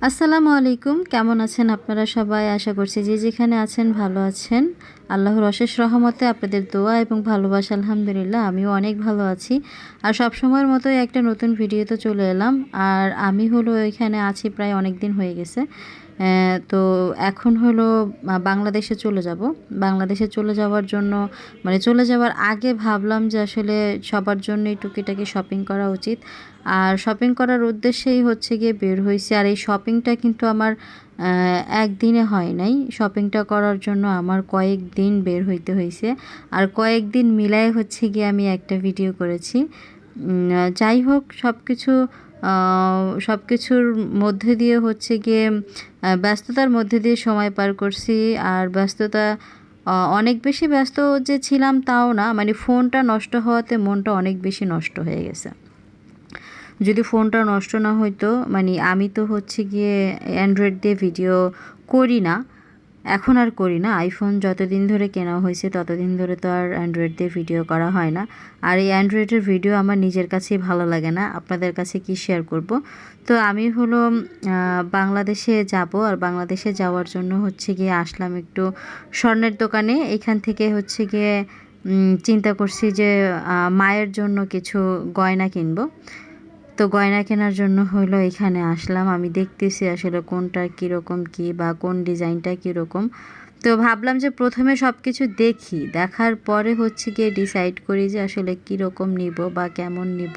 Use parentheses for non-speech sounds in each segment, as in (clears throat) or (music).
আসসালামু আলাইকুম। কেমন আছেন আপনারা সবাই? আশা করছি যে যেখানে আছেন ভালো আছেন। আল্লাহর অশেষ রহমতে আপনাদের দোয়া এবং ভালোবাসা, আলহামদুলিল্লাহ, আমিও অনেক ভালো আছি। আর সব সময়ের মতোই একটা নতুন ভিডিও তো চলে এলাম। আর আমি হলো এখানে আছি প্রায় অনেক দিন হয়ে গেছে। তো এখন হলো বাংলাদেশে চলে যাব। বাংলাদেশে চলে যাওয়ার জন্য মানে চলে যাওয়ার আগে ভাবলাম যে আসলে সবার জন্যই টুকিটাকি শপিং করা উচিত। আর শপিং করার উদ্দেশ্যেই হচ্ছে গিয়ে বের হয়েছে। আর এই শপিংটা কিন্তু আমার একদিনে হয় নাই। শপিংটা করার জন্য আমার কয়েক দিন বের হইতে হয়েছে আর কয়েকদিন মিলায় হচ্ছে গিয়ে আমি একটা ভিডিও করেছি। যাই হোক সব কিছু সব কিছুর মধ্যে দিয়ে হচ্ছে গিয়ে ব্যস্ততার মধ্যে দিয়ে সময় পার করছি। আর ব্যস্ততা অনেক বেশি ব্যস্ত যে ছিলাম তাও না মানে ফোনটা নষ্ট হওয়াতে মনটা অনেক বেশি নষ্ট হয়ে গেছে। যদি ফোনটা নষ্ট না হইতো মানে আমি তো হচ্ছে গিয়ে অ্যান্ড্রয়েড দিয়ে ভিডিও করি না এখন আর করি না। আইফোন যতদিন ধরে কেনা হয়েছে, ততদিন ধরে তো আর অ্যান্ড্রয়েড দিয়ে ভিডিও করা হয় না। আর এই অ্যান্ড্রয়েডের ভিডিও আমার নিজের কাছেই ভালো লাগে না। আপনাদের কাছে কি শেয়ার করব? তো আমি হলো বাংলাদেশে যাব আর বাংলাদেশে যাওয়ার জন্য হচ্ছে গিয়ে আসলাম একটু স্বর্ণের দোকানে। এখান থেকে হচ্ছে গিয়ে চিন্তা করছি যে মায়ের জন্য কিছু গয়না কিনবো। তো গয়না কেনার জন্য হলো এখানে আসলাম। আমি দেখতেছি আসলে কোনটা কীরকম কি বা কোন ডিজাইনটা কীরকম। তো ভাবলাম যে প্রথমে সব কিছু দেখি। দেখার পরে হচ্ছে গিয়ে ডিসাইড করি যে আসলে কীরকম নিব বা কেমন নিব।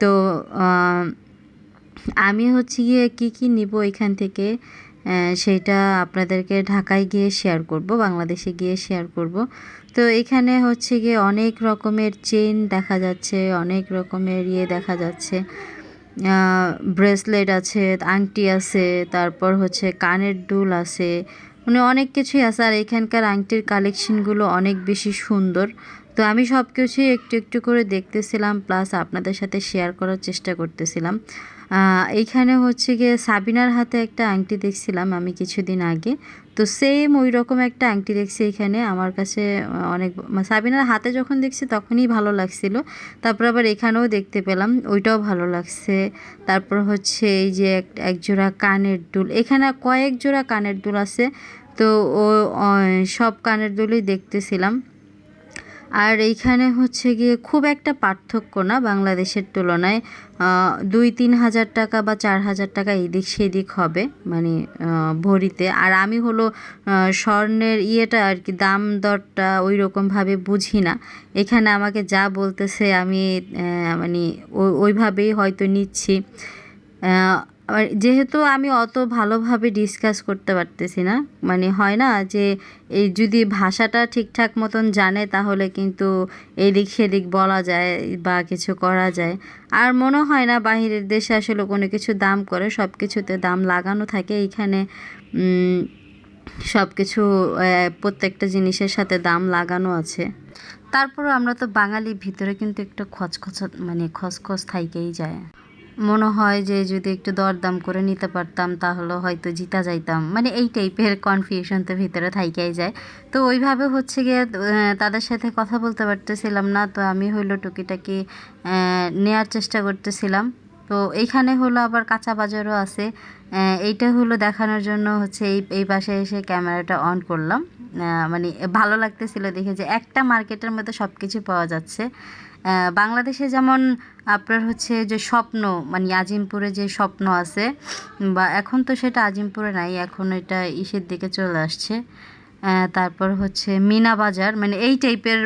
তো আমি হচ্ছে গিয়ে কী কী নিব এখান থেকে? সেটা আপনাদেরকে ঢাকায় গিয়ে শেয়ার করব, বাংলাদেশে গিয়ে শেয়ার করব। তো এখানে হচ্ছে গিয়ে অনেক রকমের চেন দেখা যাচ্ছে, অনেক রকমের ইয়ে দেখা যাচ্ছে। ব্রেসলেট আছে, আংটি আছে, তারপর হচ্ছে কানের দুল আছে মানে অনেক কিছুই আছে। আর এখানকার আংটির কালেকশনগুলো অনেক বেশি সুন্দর। তো আমি সব কিছুই একটু একটু করে দেখতেছিলাম প্লাস আপনাদের সাথে শেয়ার করার চেষ্টা করতেছিলাম। এইখানে হচ্ছে গিয়ে সাবিনার হাতে একটা আংটি দেখছিলাম আমি কিছুদিন আগে। তো সেম ওই রকম একটা আংটি দেখছি এখানে। আমার কাছে অনেক মানে সাবিনার হাতে যখন দেখছি তখনই ভালো লাগছিল। তারপর আবার এখানেও দেখতে পেলাম, ওইটাও ভালো লাগছে। তারপর হচ্ছে এই যে এক জোড়া কানের দুল। এখানে কয়েক জোড়া কানের দুল আছে। তো ও সব কানের দুলই দেখতেছিলাম। আর এইখানে হচ্ছে গিয়ে খুব একটা পার্থক্য না বাংলাদেশের তুলনায়। দুই তিন হাজার টাকা বা চার হাজার টাকা এদিক সেদিক হবে মানে ভরিতে। আর আমি হলো স্বর্ণের ইয়েটা আর কি, দাম দরটা ওই রকমভাবে বুঝি না। এখানে আমাকে যা বলতেছে আমি মানে ওইভাবেই হয়তো নিচ্ছি। আহ, আর যেহেতু আমি অত ভালোভাবে ডিসকাস করতে পারতেছি না মানে হয় না যে এই যদি ভাষাটা ঠিকঠাক মতন জানে তাহলে কিন্তু এদিক সেদিক বলা যায় বা কিছু করা যায়। আর মনে হয় না বাহিরের দেশে আসলে কোনো কিছু দাম করে সব কিছুতে দাম লাগানো থাকে। এইখানে সব কিছু প্রত্যেকটা জিনিসের সাথে দাম লাগানো আছে। তারপরে আমরা তো বাঙালি ভিতরে কিন্তু একটু খচখচ মানে খসখস থাইকেই যায়। মনে হয় যে যদি একটু দরদাম করে নিতে পারতাম, তাহলে হয়তো জিতা যাইতাম। মানে এই টাইপের কনফিউশন তো ভিতরে থাইকাই যায়। তো ওইভাবে হচ্ছে গিয়ে তাদের সাথে কথা বলতে পারতেছিলাম না। তো আমি হইল টুকিটাকি নেয়ার চেষ্টা করতেছিলাম। তো এইখানে হলো আবার কাঁচা বাজারও আছে। এইটা হলো দেখানোর জন্য হচ্ছে এই এই পাশে এসে ক্যামেরাটা অন করলাম। মানে ভালো লাগতেছিল দেখে যে একটা মার্কেটের মধ্যে সব কিছু পাওয়া যাচ্ছে। বাংলাদেশে যেমন আপনার হচ্ছে যে স্বপ্ন মানে আজিমপুরে যে স্বপ্ন আছে, বা এখন তো সেটা আজিমপুরে নাই, এখন এটা ইসের দিকে চলে আসছে। তারপর হচ্ছে মিনা বাজার মানে এই টাইপের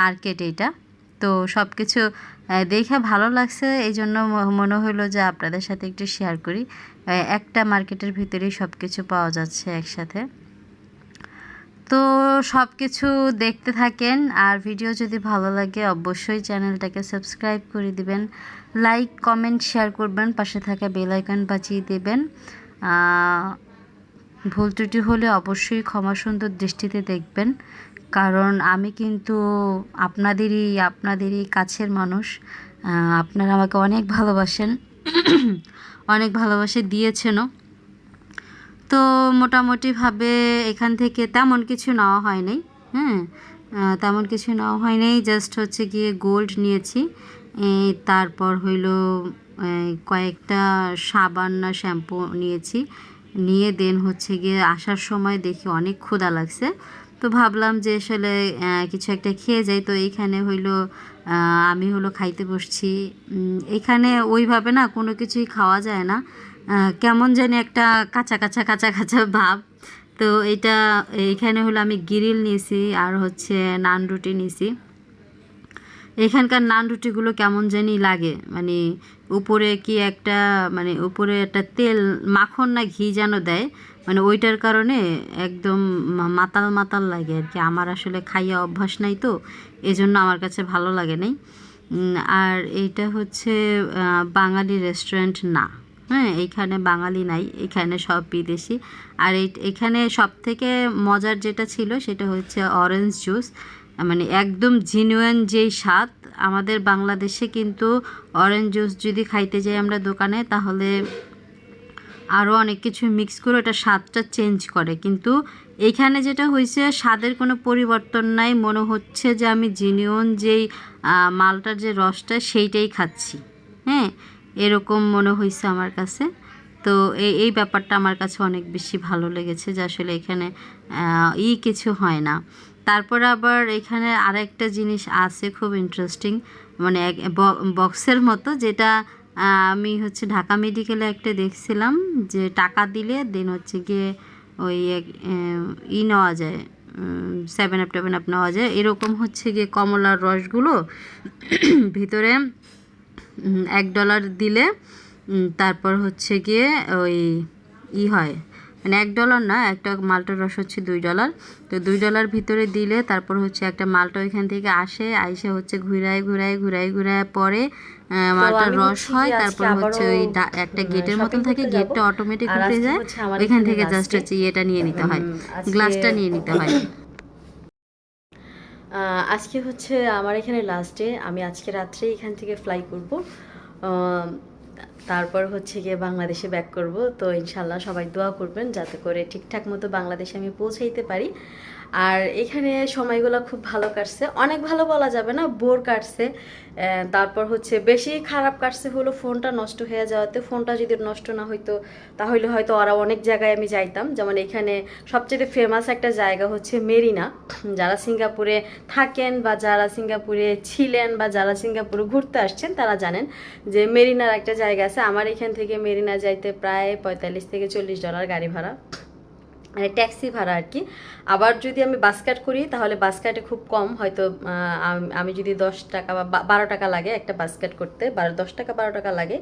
মার্কেট এইটা তো সব কিছু দেখে ভালো লাগছে এই জন্য মনে হলো যে আপনাদের সাথে একটু শেয়ার করি। একটা মার্কেটের ভিতরেই সব কিছু পাওয়া যাচ্ছে একসাথে। তো সব কিছু দেখতে থাকেন। আর ভিডিও যদি ভালো লাগে, অবশ্যই চ্যানেলটাকে সাবস্ক্রাইব করে দিবেন। লাইক, কমেন্ট, শেয়ার করবেন। পাশে থাকা বেল আইকন বাঁচিয়ে দেবেন। ভুল ত্রুটি হলে অবশ্যই ক্ষমা সুন্দর দৃষ্টিতে দেখবেন। কারণ আমি কিন্তু আপনাদেরই আপনাদেরই কাছের মানুষ। আপনারা আমাকে অনেক ভালোবাসেন। অনেক ভালোবাসে দিয়েছেনও। তো মোটামুটিভাবে এখান থেকে তেমন কিছু নেওয়া হয় নাই হ্যাঁ? তেমন কিছু নেওয়া হয় নাই জাস্ট হচ্ছে গিয়ে গোল্ড নিয়েছি। তারপর হইল কয়েকটা সাবান না শ্যাম্পু নিয়েছি। নিয়ে দেন হচ্ছে গিয়ে আসার সময় দেখি অনেক ক্ষুধা লাগছে। তো ভাবলাম যে আসলে কিছু একটা খেয়ে যাই। তো এইখানে হইল আমি হলো খাইতে বসছি। এখানে ওইভাবে না কোনো কিছুই খাওয়া যায় না। কেমন জানি একটা কাঁচা কাঁচা কাঁচা কাঁচা ভাব। তো এটা এইখানে হলো আমি গিরিল নিয়েছি আর হচ্ছে নান রুটি নিয়েছি। এখানকার নান রুটিগুলো কেমন জানি লাগে। মানে উপরে কি একটা মানে উপরে একটা তেল, মাখন না ঘি যেন দেয় মানে ওইটার কারণে একদম মাতাল মাতাল লাগে আর কি। আমার আসলে খাইয়া অভ্যাস নাই তো, এজন্য আমার কাছে ভালো লাগে নাই। আর এইটা হচ্ছে বাঙালি রেস্টুরেন্ট না। হ্যাঁ এইখানে বাঙালি নাই এখানে সব বিদেশি। আর এই, এখানে সব থেকে মজার যেটা ছিল, সেটা হচ্ছে অরেঞ্জ জুস মানে একদম জিনুয়ান যেই স্বাদ, আমাদের বাংলাদেশে কিন্তু অরেঞ্জ জুস যদি খাইতে যাই আমরা দোকানে, তাহলে আরও অনেক কিছু মিক্স করে ওটা স্বাদটা চেঞ্জ করে। কিন্তু এইখানে যেটা হয়েছে স্বাদের কোনো পরিবর্তন নাই, মনে হচ্ছে যে আমি জিনিয়ন যেই মালটার যে রসটা সেইটাই খাচ্ছি। হ্যাঁ এরকম মনে হয়েছে আমার কাছে। তো এই এই ব্যাপারটা আমার কাছে অনেক বেশি ভালো লেগেছে যে আসলে এখানে ই কিছু হয় না। তারপরে আবার এখানে আরেকটা জিনিস আছে খুব ইন্টারেস্টিং মানে বক্সের মতো, যেটা আমি হচ্ছে ঢাকা মেডিকেলে একটা দেখছিলাম যে টাকা দিলে দেন হচ্ছে গিয়ে ওই ই নেওয়া যায় সেভেন আপ টেভেন আপ নেওয়া যায়। এরকম হচ্ছে গিয়ে কমলার রসগুলো (clears throat) ভিতরে এক ডলার দিলে তারপর হচ্ছে গিয়ে ওই ই হয় মানে এক ডলার না একটা মালটার রস হচ্ছে দুই ডলার তো দুই ডলার ভিতরে দিলে তারপর হচ্ছে একটা মালটা ওইখান থেকে আসে আইসে হচ্ছে ঘুরায় ঘুরায় ঘুরায় ঘুরায় পরে মালটার রস হয় তারপর হচ্ছে ওই একটা গেটের মতন থাকে গেটটা অটোমেটিক উঠে যায় ওইখান থেকে জাস্ট হচ্ছে ইয়েটা নিয়ে নিতে হয় গ্লাসটা নিয়ে নিতে হয়। (laughs) আজকে হচ্ছে আমার এখানে লাস্ট ডে আমি আজকে রাত্রে এখান থেকে ফ্লাই করব। আহ, তারপর হচ্ছে গিয়ে বাংলাদেশে ব্যাক করব। তো ইনশাল্লাহ সবাই দোয়া করবেন যাতে করে ঠিকঠাক মতো বাংলাদেশে আমি পৌঁছাইতে পারি। আর এখানে সময়গুলো খুব ভালো কাটছে। অনেক ভালো বলা যাবে না, বোর কাটছে। তারপর হচ্ছে বেশি খারাপ কাটছে হলো ফোনটা নষ্ট হয়ে যাওয়াতে। ফোনটা যদি নষ্ট না হইতো, তাহলে হয়তো ওরা অনেক জায়গায় আমি যাইতাম। যেমন এখানে সবচেয়ে ফেমাস একটা জায়গা হচ্ছে মেরিনা। যারা সিঙ্গাপুরে থাকেন বা যারা সিঙ্গাপুরে ছিলেন বা যারা সিঙ্গাপুরে ঘুরতে আসছেন, তারা জানেন যে মেরিনার একটা জায়গা আছে। আমার এখান থেকে মেরিনা যাইতে প্রায় পঁয়তাল্লিশ থেকে চল্লিশ ডলার গাড়ি ভাড়া। মানে ট্যাক্সি ভাড়া আর কি। আবার যদি আমি বাসকাট করি, তাহলে বাসকাটে খুব কম, হয়তো আমি যদি দশ টাকা বা বারো টাকা লাগে একটা বাস কাট করতে, বারো, দশ টাকা, বারো টাকা লাগে।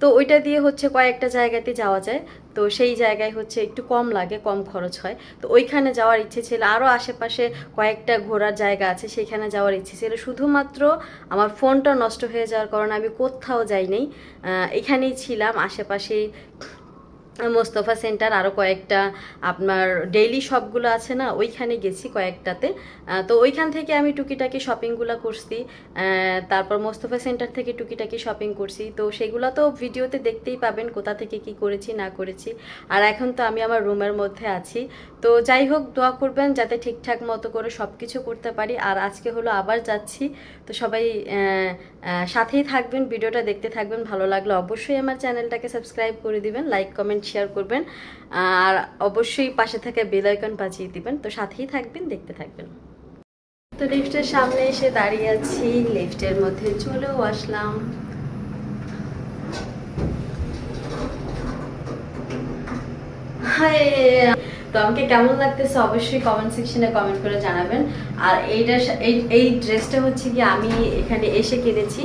তো ওইটা দিয়ে হচ্ছে কয়েকটা জায়গাতে যাওয়া যায়। তো সেই জায়গায় হচ্ছে একটু কম লাগে, কম খরচ হয়। তো ওইখানে যাওয়ার ইচ্ছে ছিল আরও আশেপাশে কয়েকটা ঘোরার জায়গা আছে, সেখানে যাওয়ার ইচ্ছে ছিল। শুধুমাত্র আমার ফোনটা নষ্ট হয়ে যাওয়ার কারণে আমি কোথাও যাইনি। এখানেই ছিলাম আশেপাশেই মোস্তফা সেন্টার আরও কয়েকটা আপনার ডেইলি শপগুলো আছে না, ওইখানে গেছি কয়েকটাতে। তো ওইখান থেকে আমি টুকিটাকি শপিংগুলো করছি। তারপর মোস্তফা সেন্টার থেকে টুকিটাকি শপিং করছি। তো সেগুলো তো ভিডিওতে দেখতেই পাবেন কোথা থেকে কি করেছি, না করেছি। আর এখন তো আমি আমার রুমের মধ্যে আছি। তো যাই হোক, দোয়া করবেন যাতে ঠিকঠাক মতো করে সব কিছু করতে পারি। আর আজকে হলো আবার যাচ্ছি। তো সবাই সাথেই থাকবেন, ভিডিওটা দেখতে থাকবেন। ভালো লাগলে অবশ্যই আমার চ্যানেলটাকে সাবস্ক্রাইব করে দিবেন, লাইক, কমেন্ট শেয়ার করবেন। আর অবশ্যই পাশে থাকা বেল আইকন বাজিয়ে দিবেন। তো সাথেই থাকবেন, দেখতে থাকবেন। তো লিফটের সামনে এসে দাঁড়িয়ে আছি। লিফটের মধ্যে চলেও আসলাম। তো আমাকে কেমন লাগতেছে অবশ্যই কমেন্ট সেকশনে কমেন্ট করে জানাবেন। আর এইটা এই ড্রেসটা হচ্ছে কি আমি এখানে এসে কিনেছি।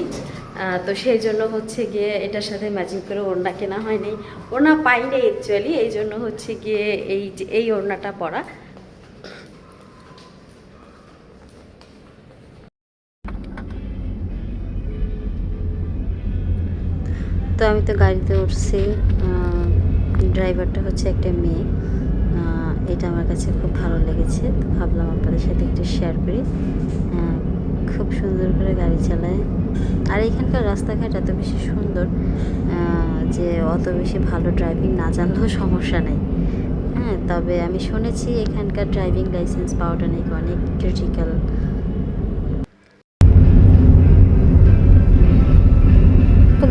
তো সেই জন্য হচ্ছে গিয়ে এটার সাথে ম্যাচিং করে ওড়না কেনা হয়নি। ওড়না পাইনি অ্যাকচুয়ালি এই জন্য হচ্ছে গিয়ে এই এই ওড়নাটা পরা। তো আমি তো গাড়িতে উঠছি ড্রাইভারটা হচ্ছে একটা মেয়ে। এটা আমার কাছে খুব ভালো লেগেছে, তো ভাবলাম আপনাদের সাথে একটু শেয়ার করি। খুব সুন্দর করে গাড়ি চালায়। আর এখানকার রাস্তাঘাট এত বেশি সুন্দর যে অত বেশি ভালো ড্রাইভিং না জানলেও সমস্যা নেই। হ্যাঁ তবে আমি শুনেছি এখানকার ড্রাইভিং লাইসেন্স পাওয়াটা নাকি অনেক ক্রিটিক্যাল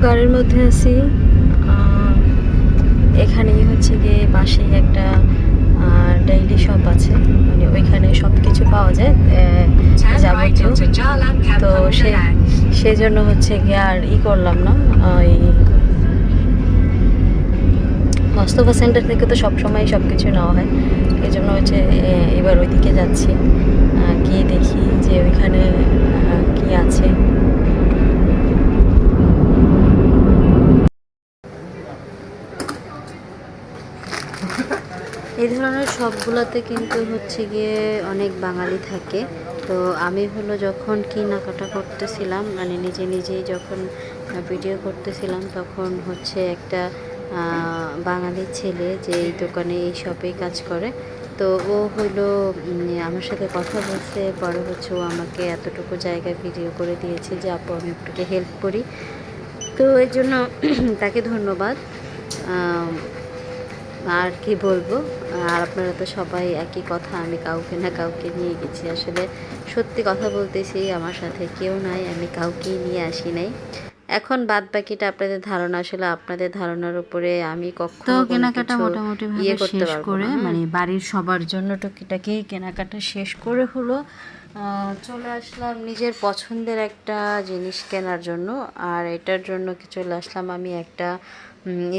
গাড়ির মধ্যে আছি এখানেই হচ্ছে গিয়ে পাশেই একটা ডেইলি শপ আছে মানে ওইখানে সব কিছু পাওয়া যায় আহ, যাবতীয় তো সে সেই জন্য হচ্ছে গিয়ে আর ই করলাম না, ওই মোস্তফা সেন্টার থেকে তো সবসময় সব কিছু নেওয়া হয়। এই জন্য হচ্ছে এবার ওইদিকে যাচ্ছি। গিয়ে দেখি যে ওইখানে কি আছে। এই ধরনের সবগুলোতে কিন্তু হচ্ছে গিয়ে অনেক বাঙালি থাকে। তো আমি হলো যখন কেনাকাটা করতেছিলাম মানে নিজে নিজেই যখন ভিডিও করতেছিলাম, তখন হচ্ছে একটা বাঙালি ছেলে যে এই দোকানে, এই শপেই কাজ করে, তো ও হলো আমার সাথে কথা বলছে, পরে হচ্ছে ও আমাকে এতটুকু জায়গায় ভিডিও করে দিয়েছে যে, আপু, আমি একটুকে হেল্প করি। তো এর জন্য (clears throat) তাকে ধন্যবাদ। আর কি বলব? আর আপনারা তো সবাই একই কথা আমি কাউকে না কাউকে নিয়ে গেছি। আসলে সত্যি কথা বলতেছি আমার সাথে কেউ নাই আমি কাউকেই নিয়ে আসি নাই। এখন বাদ বাকিটা আপনাদের ধারণা আসলে আপনাদের ধারণার উপরে আমি কখনো কেনাকাটা মোটামুটি ইয়ে ভাবে করতে শেষ করে মানে বাড়ির সবার জন্য টুকিটাকি কেনাকাটা শেষ করে হলো। চলে আসলাম নিজের পছন্দের একটা জিনিস কেনার জন্য আর এটার জন্য কি চলে আসলাম আমি একটা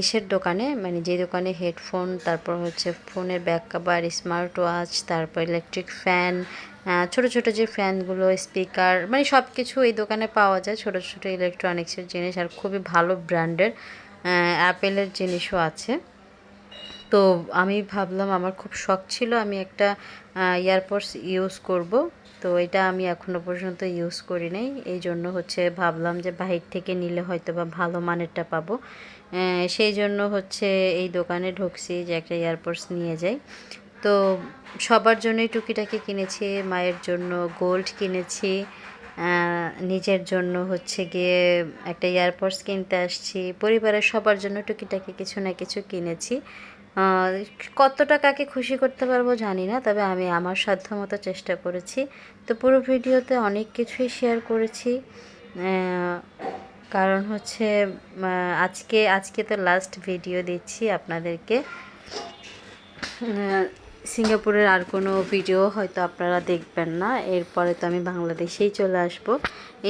ইসের দোকানে মানে যে দোকানে হেডফোন, তারপর হচ্ছে ফোনের ব্যাক কভার স্মার্ট ওয়াচ তারপর ইলেকট্রিক ফ্যান ছোট ছোট যে ফ্যানগুলো, স্পিকার মানে সব কিছু এই দোকানে পাওয়া যায়। ছোট ছোট ইলেকট্রনিক্সের জিনিস আর খুবই ভালো ব্র্যান্ডের অ্যাপেলের জিনিসও আছে। তো আমি ভাবলাম, আমার খুব শখ ছিল, আমি একটা ইয়ারপডস ইউজ করব। তো এটা আমি এখনও পর্যন্ত ইউজ করি নাই। এই জন্য হচ্ছে ভাবলাম যে বাহির থেকে নিলে হয়তো বা ভালো মানেরটা পাবো। সেই জন্য হচ্ছে এই দোকানে ঢুকছি যে একটা ইয়ারপডস নিয়ে যাই। তো সবার জন্যই টুকিটাকি কিনেছি, মায়ের জন্য গোল্ড কিনেছি নিজের জন্য হচ্ছে গিয়ে একটা ইয়ারপডস কিনতে আসছি। পরিবারের সবার জন্য টুকিটাকি কিছু না কিছু কিনেছি। কতটা কাকে খুশি করতে পারব জানি না, তবে আমি আমার সাধ্যমতো চেষ্টা করেছি। তো পুরো ভিডিওতে অনেক কিছুই শেয়ার করেছি। কারণ হচ্ছে আজকে আজকে তো লাস্ট ভিডিও দিচ্ছি আপনাদেরকে। সিঙ্গাপুরের আর কোনো ভিডিও হয়তো আপনারা দেখবেন না। এরপরে তো আমি বাংলাদেশেই চলে আসব।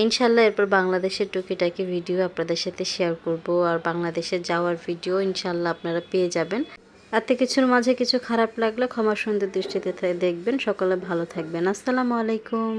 ইনশাল্লাহ এরপর বাংলাদেশের টুকিটাকি ভিডিও আপনাদের সাথে শেয়ার করব। আর বাংলাদেশে যাওয়ার ভিডিও ইনশাল্লাহ আপনারা পেয়ে যাবেন। এত কিছুর মাঝে কিছু খারাপ লাগলে ক্ষমা সুন্দর দৃষ্টিতে দেখবেন। সকলে ভালো থাকবেন। আসসালামু আলাইকুম।